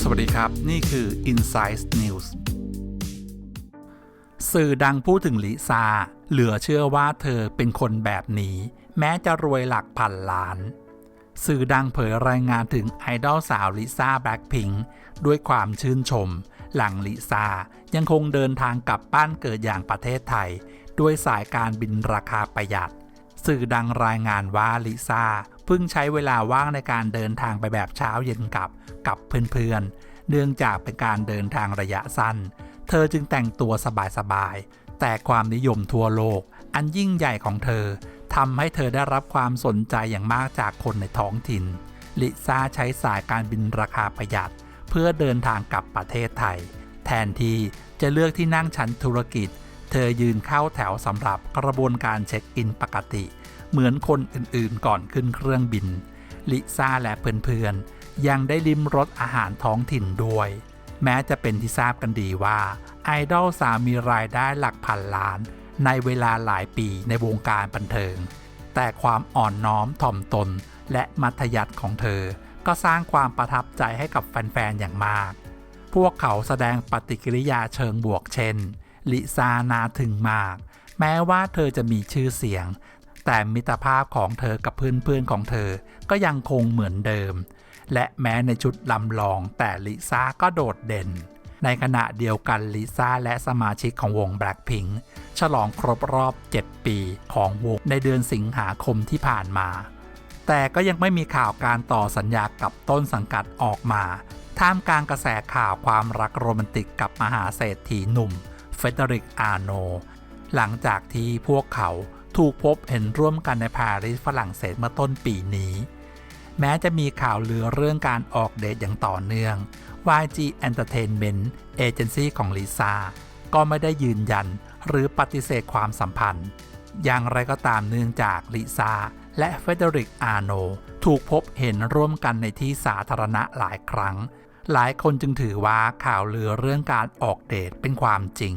สวัสดีครับ นี่คือ Insight News สื่อดังพูดถึงลิซ่าเหลือเชื่อว่าเธอเป็นคนแบบนี้ แม้จะรวยหลักพันล้าน สื่อดังเผยรายงานถึงไอดอลสาวลิซ่าแบล็คพิงค์ด้วยความชื่นชม หลังลิซ่ายังคงเดินทางกลับบ้านเกิดอย่างประเทศไทย ด้วยสายการบินราคาประหยัด สื่อดังรายงานว่าลิซ่าเพิ่งใช้เวลาว่างในการเดินทางไปแบบเช้าเย็นกลับกับเพื่อนๆ เนื่องจากเป็นการเดินทางระยะสั้น เธอจึงแต่งตัวสบายๆ แต่ความนิยมทั่วโลก อันยิ่งใหญ่ของเธอทำให้เธอได้รับความสนใจอย่างมากจากคนในท้องถิ่น ลิซ่าใช้สายการบินราคาประหยัด เพื่อเดินทางกลับประเทศไทย แทนที่จะเลือกที่นั่งชั้นธุรกิจ เธอยืนเข้าแถวสำหรับกระบวนการเช็คอินปกติ เหมือนคนอื่นๆก่อนขึ้นเครื่องบิน ลิซ่าและเพื่อนๆ ยังได้ลิ้มรสอาหารท้องถิ่นด้วย แม้จะเป็นที่ทราบกันดีว่า ไอดอลสาวมีรายได้หลักพันล้าน ในเวลาหลายปีในวงการบันเทิง แต่ความอ่อนน้อมถ่อมตนและมัธยัติของเธอ ก็สร้างความประทับใจให้กับแฟนๆ อย่างมาก พวกเขาแสดงปฏิกิริยาเชิงบวกเช่น ลิซานาถึงมาก แม้ว่าเธอจะมีชื่อเสียง แต่มิตรภาพของเธอกับเพื่อนๆของเธอก็ยังคงเหมือนเดิม และแม้ในชุดลำลองแต่ลิซ่าก็โดดเด่น ในขณะเดียวกันลิซ่าและสมาชิกของวง Blackpink ฉลองครบรอบ 7 ปีของวงในเดือนสิงหาคมที่ผ่านมา แต่ก็ยังไม่มีข่าวการต่อสัญญากับต้นสังกัดออกมาท่ามกลางกระแสข่าวความรักโรแมนติกกับมหาเศรษฐีหนุ่ม เฟเดริก อาโน หลังจากที่พวกเขาถูกพบเห็นร่วมกันในปารีสฝรั่งเศสเมื่อต้นปีนี้ แม้จะมีข่าวลือเรื่องการออกเดทอย่างต่อเนื่อง YG Entertainment เอเจนซี่ของลิซ่าก็ไม่ได้ยืนยันหรือปฏิเสธความสัมพันธ์ อย่างไรก็ตามเนื่องจากลิซ่าและเฟเดริก อาโน ถูกพบเห็นร่วมกันในที่สาธารณะหลายครั้ง หลายคนจึงถือว่าข่าวลือเรื่องการออกเดทเป็นความจริง